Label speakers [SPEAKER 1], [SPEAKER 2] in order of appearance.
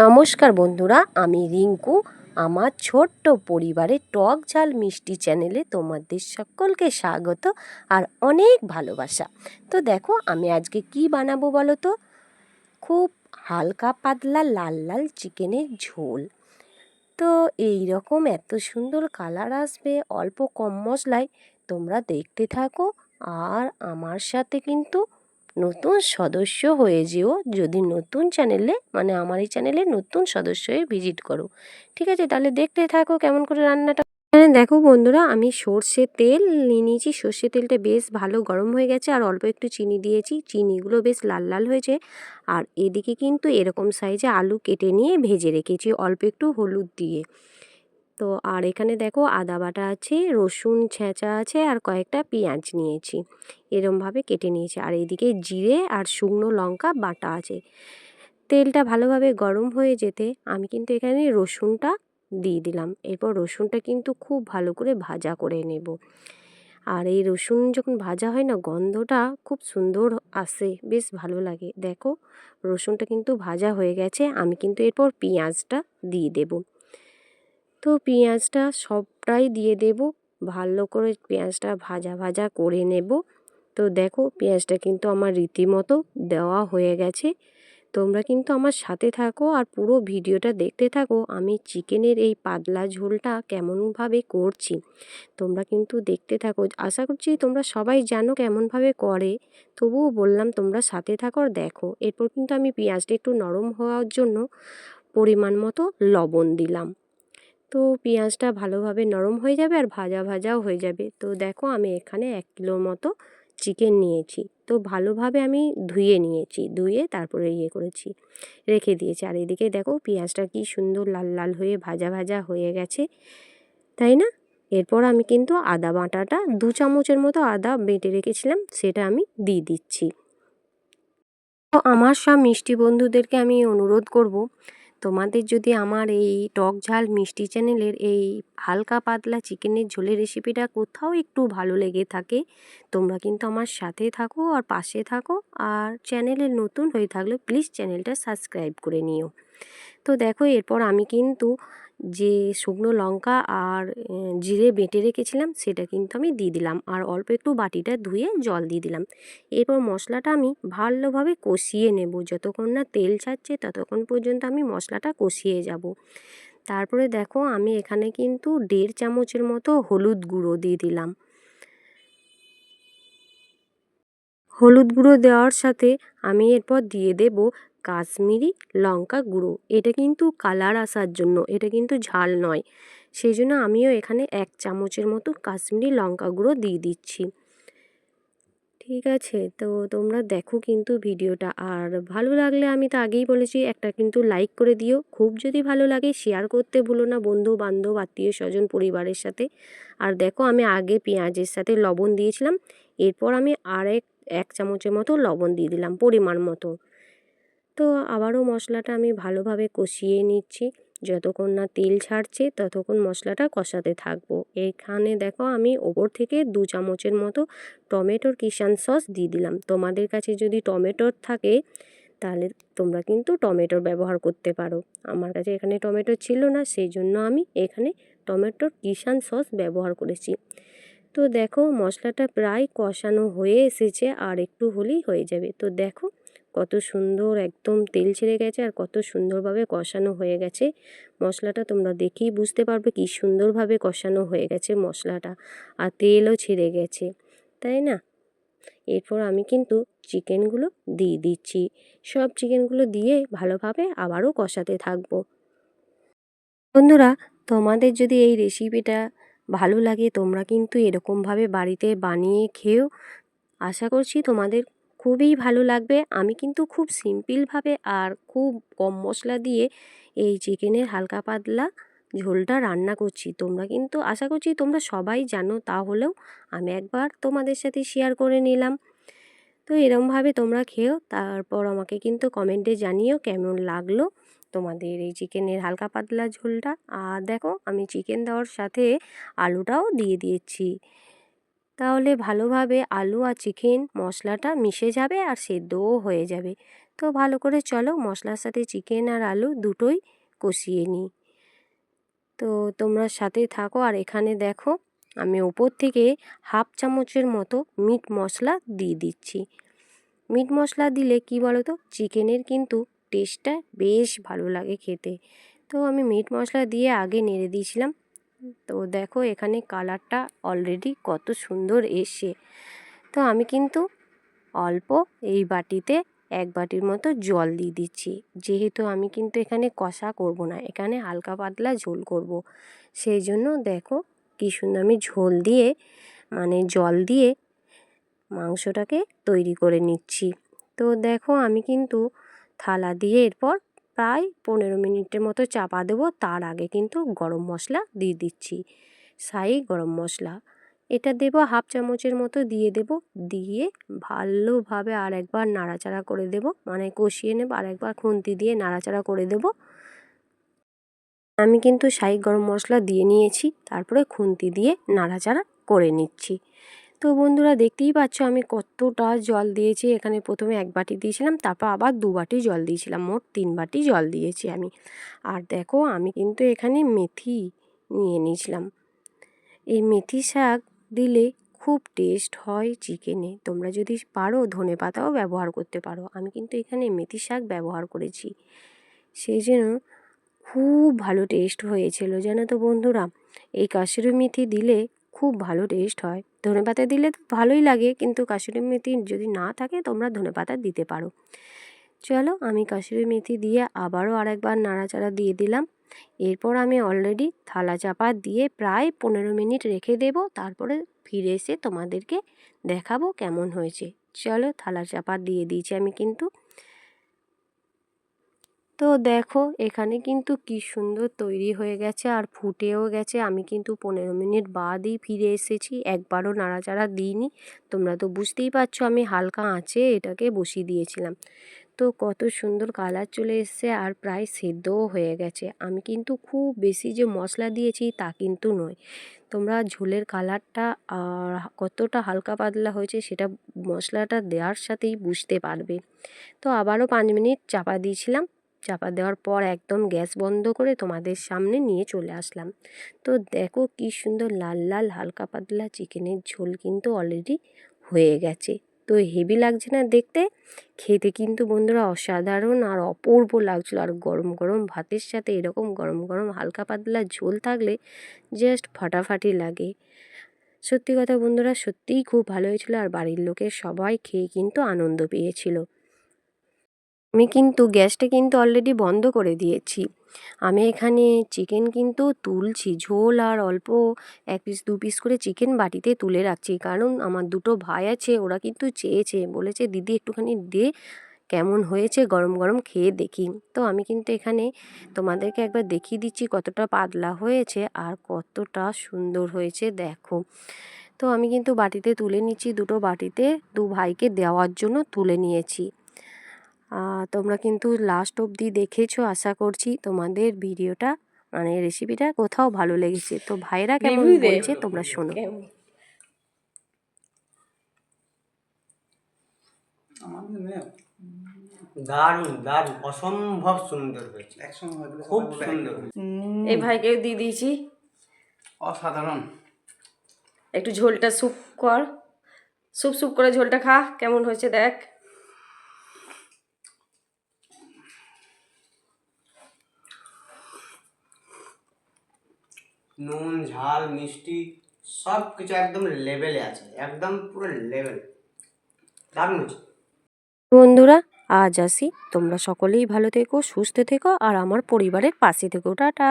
[SPEAKER 1] নমস্কার বন্ধুরা, আমি রিঙ্কু। আমার ছোট্ট পরিবারে টক ঝাল মিষ্টি চ্যানেলে তোমাদের সকলকে স্বাগত আর অনেক ভালোবাসা। তো দেখো, আমি আজকে কি বানাবো বলো তো? খুব হালকা পাতলা লাল লাল চিকেনের ঝোল। তো এই রকম এত সুন্দর কালার আসবে অল্প কম মশলায় তোমরা দেখতে থাকো আর আমার সাথে কিন্তু নতুন সদস্য হয়ে যেও। যদি নতুন চ্যানেলে মানে আমার এই চ্যানেলে নতুন সদস্য হয়ে ভিজিট করো। ঠিক আছে? তাহলে দেখতে থাকো কেমন করে রান্নাটা। এখানে দেখো বন্ধুরা, আমি সর্ষে তেল নিয়ে নিয়েছি। সর্ষে তেলটা বেশ ভালো গরম হয়ে গেছে আর অল্প একটু চিনি দিয়েছি। চিনিগুলো বেশ লাল লাল হয়েছে। আর এদিকে কিন্তু এরকম সাইজে আলু কেটে নিয়ে ভেজে রেখেছি। অল্প একটু হলুদ দিয়ে। তো আর এখানে দেখো আদা বাটা আছে, রসুন ছেঁচা আছে আর কয়েকটা পেঁয়াজ নিয়েছি। এরমভাবে কেটে নিয়েছি। আর এইদিকে জিরে আর শুকনো লঙ্কা বাটা আছে। তেলটা ভালোভাবে গরম হয়ে যেতে আমি কিন্তু এখানে রসুনটা দিয়ে দিলাম। এরপর রসুনটা কিন্তু খুব ভালো করে ভাজা করে নেব। আর এই রসুন যখন ভাজা হয় না, গন্ধটা খুব সুন্দর আসে, বেশ ভালো লাগে। দেখো, রসুনটা কিন্তু ভাজা হয়ে গেছে, আমি কিন্তু এরপর পেঁয়াজটা দিয়ে দেবো। তো পেঁয়াজটা সবটাই দিয়ে দেব। ভালো করে পেঁয়াজটা ভাজা ভাজা করে নেব। তো দেখো পেঁয়াজটা কিন্তু আমার রীতিমতো দেওয়া হয়ে গেছে। তোমরা কিন্তু আমার সাথে থাকো আর পুরো ভিডিওটা দেখতে থাকো। আমি চিকেনের এই পাতলা ঝোলটা কেমনভাবে করছি তোমরা কিন্তু দেখতে থাকো। আশা করছি তোমরা সবাই জানো কেমনভাবে করে। তবুও বললাম তোমরা সাথে থাকো আর দেখো। এরপর কিন্তু আমি পেঁয়াজটা একটু নরম হওয়ার জন্য পরিমাণ মতো লবণ দিলাম। তো পেঁয়াজটা ভালোভাবে নরম হয়ে যাবে আর ভাজা ভাজাও হয়ে যাবে। তো দেখো আমি এখানে এক কিলোর মতো চিকেন নিয়েছি। তো ভালোভাবে আমি ধুয়ে নিয়েছি, ধুয়ে তারপরে ইয়ে করেছি, রেখে দিয়েছি। আর এদিকে দেখো পেঁয়াজটা কি সুন্দর লাল লাল হয়ে ভাজা ভাজা হয়ে গেছে, তাই না? এরপর আমি কিন্তু আদা বাটাটা দু চামচের মতো আদা বেটে রেখেছিলাম, সেটা আমি দিয়ে দিচ্ছি। তো আমার সব মিষ্টি বন্ধুদেরকে আমি অনুরোধ করব তোমাদের যদি আমার এই টক ঝাল মিষ্টি চ্যানেলের এই হালকা পাতলা চিকেনের ঝোলের রেসিপিটা কোথাও একটু ভালো লেগে থাকে, তোমরা কিন্তু আমার সাথে থাকো আর পাশে থাকো আর চ্যানেলের নতুন হয়ে থাকলে প্লিজ চ্যানেলটা সাবস্ক্রাইব করে নিও। তো দেখো এরপর আমি কিন্তু যে শুকনো লঙ্কা আর জিরে বেটে রেখেছিলাম সেটা কিন্তু আমি দিয়ে দিলাম। আর অল্প একটু বাটিটা ধুয়ে জল দিয়ে দিলাম। এরপর মশলাটা আমি ভালোভাবে কষিয়ে নেব। যতক্ষণ না তেল ছাড়ছে ততক্ষণ পর্যন্ত আমি মশলাটা কষিয়ে যাব। তারপরে দেখো আমি এখানে কিন্তু দেড় চামচের মতো হলুদ গুঁড়ো দিয়ে দিলাম। হলুদ গুঁড়ো দেওয়ার সাথে আমি এরপর দিয়ে দেব কাশ্মীরি লঙ্কা গুঁড়ো। এটা কিন্তু কালার আসার জন্য, এটা কিন্তু ঝাল নয়। সেই জন্য আমিও এখানে এক চামচের মতো কাশ্মীরি লঙ্কা গুঁড়ো দিয়ে দিচ্ছি। ঠিক আছে, তো তোমরা দেখো কিন্তু ভিডিওটা। আর ভালো লাগলে আমি তো আগেই বলেছি, একটা কিন্তু লাইক করে দিও। খুব যদি ভালো লাগে, শেয়ার করতে ভুলো না বন্ধু, বান্ধব, আত্মীয় স্বজন, পরিবারের সাথে। আর দেখো আমি আগে পেঁয়াজের সাথে লবণ দিয়েছিলাম। এরপর আমি আরেক, এক চামচের মতো লবণ দিয়ে দিলাম, পরিমাণ মতো। তো আবারও মশলাটা আমি ভালোভাবে কষিয়ে নিচ্ছি। যতক্ষণ না তেল ছাড়ছে, ততক্ষণ মশলাটা কষাতে থাকব। এখানে দেখো আমি ওপর থেকে দু চামচের মতো টমেটোর কিষান সস দিয়ে দিলাম। তোমাদের কাছে যদি টমেটোর থাকে, তাহলে তোমরা কিন্তু টমেটোর ব্যবহার করতে পারো। আমার কাছে এখানে টমেটো ছিল না সেই জন্য আমি এখানে টমেটোর কিষান সস ব্যবহার করেছি। তো দেখো মশলাটা প্রায় কষানো হয়ে এসেছে, আর একটু হলেই হয়ে যাবে। তো দেখো কত সুন্দর একদম তেল ছেড়ে গেছে আর কত সুন্দরভাবে কষানো হয়ে গেছে। মশলাটা তোমরা দেখেই বুঝতে পারবে কি সুন্দরভাবে কষানো হয়ে গেছে মশলাটা আর তেলও ছেড়ে গেছে, তাই না? এরপর আমি কিন্তু চিকেনগুলো দিয়ে দিচ্ছি। সব চিকেনগুলো দিয়ে ভালোভাবে আবারও কষাতে থাকব। বন্ধুরা, তোমাদের যদি এই রেসিপিটা ভালো লাগে তোমরা কিন্তু এরকমভাবে বাড়িতে বানিয়ে খেয়েও আশা করছি তোমাদের খুবই ভালো লাগবে। আমি কিন্তু খুব সিম্পলভাবে আর খুব কম মশলা দিয়ে এই চিকেনের হালকা পাতলা ঝোলটা রান্না করছি। তোমরা কিন্তু, আশা করছি তোমরা সবাই জানো তাহলেও আমি একবার তোমাদের সাথে শেয়ার করে নিলাম। তো এরমভাবে তোমরা খেও, তারপর আমাকে কিন্তু কমেন্টে জানিও কেমন লাগল তোমাদের এই চিকেনের হালকা পাতলা ঝোলটা। আর দেখো, আমি চিকেন দেওয়ার সাথে আলুটাও দিয়ে দিয়েছি। তাহলে ভালোভাবে আলু আর চিকেন মশলাটা মিশে যাবে আর সেদ্ধও হয়ে যাবে। তো ভালো করে চলো মশলার সাথে চিকেন আর আলু দুটোই কষিয়ে নিই। তো তোমরা সাথে থাকো আর এখানে দেখো আমি ওপর থেকে হাফ চামচের মতো মিট মশলা দিয়ে দিচ্ছি। মিট মশলা দিলে কি বলো তো চিকেনের কিন্তু টেস্টটা বেশ ভালো লাগে খেতে। তো আমি মিট মশলা দিয়ে আগে নেড়ে দিয়েছিলাম। তো দেখো এখানে কালারটা অলরেডি কত সুন্দর এসে। তো আমি কিন্তু অল্প এই বাটিতে এক বাটির মতো জল দিয়ে দিচ্ছি। যেহেতু আমি কিন্তু এখানে কষা করব না, এখানে হালকা পাতলা ঝোল করব। সেই জন্য দেখো কী সুন্দর আমি ঝোল দিয়ে মানে জল দিয়ে মাংসটাকে তৈরি করে নিচ্ছি। তো দেখো আমি কিন্তু থালা দিয়ে এরপর প্রায় পনেরো মিনিটের মতো চাপা দেবো। তার আগে কিন্তু গরম মশলা দিয়ে দিচ্ছি। সাই গরম মশলা। এটা দেব হাফ চামচের মতো দিয়ে দেব। দিয়ে ভালোভাবে আর একবার নাড়াচাড়া করে দেব। মানে কষিয়ে নেব। আর একবার খুন্তি দিয়ে নাড়াচাড়া করে দেব। আমি কিন্তু সাই গরম মশলা দিয়ে নিয়েছি। তারপরে খুন্তি দিয়ে নাড়াচাড়া করে নিচ্ছি। তো বন্ধুরা দেখতেই পাচ্ছ আমি কতটা জল দিয়েছি। এখানে প্রথমে এক বাটি দিয়েছিলাম, তারপর আবার দু বাটি জল দিয়েছিলাম, মোট তিন বাটি জল দিয়েছি আমি। আর দেখো, আমি কিন্তু এখানে মেথি নিয়ে নিয়েছিলাম এই মেথি শাক দিলে খুব টেস্ট হয় চিকেনে। তোমরা যদি পারো, ধনে পাতাও ব্যবহার করতে পারো। আমি কিন্তু এখানে মেথি শাক ব্যবহার করেছি। সেই জন্য খুব ভালো টেস্ট হয়েছিল, জানো তো বন্ধুরা? এই কাশুরি মেথি দিলে খুব ভালো টেস্ট হয়। ধনে পাতা দিলে তো ভালোই লাগে, কিন্তু কাশুরি মেথি যদি না থাকে, তোমরা ধনে পাতা দিতে পারো। চলো, আমি কাশুরি মেথি দিয়ে আবারও আরেকবার নাড়াচাড়া দিয়ে দিলাম। এরপর আমি অলরেডি থালা চাপা দিয়ে প্রায় পনেরো মিনিট রেখে দেব। তারপরে ফিরে এসে তোমাদেরকে দেখাবো কেমন হয়েছে। চলো, থালা চাপা দিয়ে দিয়েছি আমি কিন্তু। তো দেখো, এখানে কিন্তু কি সুন্দর তৈরি হয়ে গেছে আর ফুটেও গেছে। আমি কিন্তু পনেরো মিনিট বাদই ফিরে এসেছি, একবারও নাড়াচাড়া দিইনি। তোমরা তো বুঝতেই পারছ আমি হালকা আঁচে এটাকে বসিয়ে দিয়েছিলাম। তো কত সুন্দর কালার চলে এসছে আর প্রায় সেদ্ধও হয়ে গেছে। আমি কিন্তু খুব বেশি যে মশলা দিয়েছি তা কিন্তু নয়। তোমরা ঝোলের কালারটা আর কতটা হালকা পাতলা হয়েছে সেটা মশলাটা দেওয়ার সাথেই বুঝতে পারবে। তো আবারও পাঁচ মিনিট চাপা দিয়েছিলাম। চাপা দেওয়ার পর একদম গ্যাস বন্ধ করে তোমাদের সামনে নিয়ে চলে আসলাম। তো দেখো কি সুন্দর লাল লাল, হালকা পাতলা চিকেনের ঝোল কিন্তু অলরেডি হয়ে গেছে। তো হেভি লাগছে না দেখতে? খেতে কিন্তু বন্ধুরা অসাধারণ আর অপূর্ব লাগছিল। আর গরম গরম ভাতের সাথে এরকম গরম গরম, হালকা পাতলা ঝোল থাকলে জাস্ট ফাটাফাটি লাগে। সত্যি কথা বন্ধুরা, সত্যিই খুব ভালো হয়েছিল। আর বাড়ির লোকের সবাই খেয়ে কিন্তু আনন্দ পেয়েছিল। আমি কিন্তু গ্যাসটা কিন্তু অলরেডি বন্ধ করে দিয়েছি। আমি এখানে চিকেন কিন্তু তুলছি, ঝোল আর অল্প এক পিস দু পিস করে চিকেন বাটিতে তুলে রাখছি। কারণ আমার দুটো ভাই আছে, ওরা কিন্তু চেয়েছে, বলেছে, দিদি, একটুখানি দে, কেমন হয়েছে? গরম গরম খেয়ে দেখি। তো আমি কিন্তু এখানে তোমাদেরকে একবার দেখিয়ে দিচ্ছি কতটা পাতলা হয়েছে আর কতটা সুন্দর হয়েছে, দেখো। তো আমি কিন্তু বাটিতে তুলে নিচ্ছি, দুটো বাটিতে দু ভাইকে দেওয়ার জন্য তুলে নিয়েছি। তোমরা কিন্তু লাস্ট অবধি দেখেছ আশা করছি তোমাদের ভিডিওটা মানে রেসিপিটা কোথাও ভালো লেগেছে। তো ভাইরা কেমন বলছে তোমরা শোনো।
[SPEAKER 2] দারুণ দারুণ অসম্ভব সুন্দর হয়েছে। খুব সুন্দর
[SPEAKER 1] এই ভাইকে দিয়ে দিয়েছি।
[SPEAKER 2] অসাধারণ।
[SPEAKER 1] একটু ঝোলটা স্যুপ কর। স্যুপ স্যুপ করে ঝোলটা খা কেমন হয়েছে দেখ।
[SPEAKER 2] নুন, ঝাল, মিষ্টি সব কিছু একদম লেভেলে আছে, একদম পুরো লেভেল দারুণ হয়েছে।
[SPEAKER 1] বন্ধুরা, আজ আসি। তোমরা সকলেই ভালো থেকো, সুস্থ থেকো, আর আমার পরিবারের পাশে থেকো। টাটা!